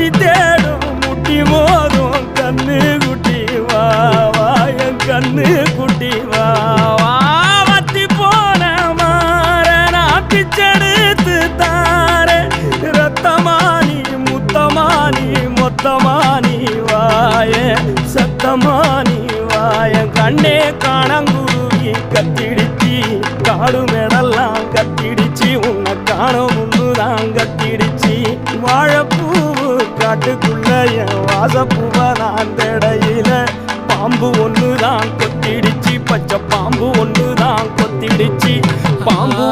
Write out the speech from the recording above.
முட்டி தேடும் முட்டி மோதும் கண்ணு குட்டி வாவா என் கண்ணு குட்டி வாவா வத்தி போன மாற நான் பிச்செடுத்து தார. ரத்தமானி முத்தமானி மொத்தமானி வாய. சத்தமானி வாய கண்ணே காணங்குருவி கத்திடிச்சி. காடு மேடெல்லாம் கத்திடுச்சி உன்னை காணும் முன்னுதான் கத்திடிச்சி. வாழ காட்டுக்குள்ள என் வாசப்பூவை நான் தடையில. பாம்பு ஒன்று தான் கொத்திடுச்சு பச்சை பாம்பு ஒண்ணுதான் கொத்திடுச்சு. பாம்பு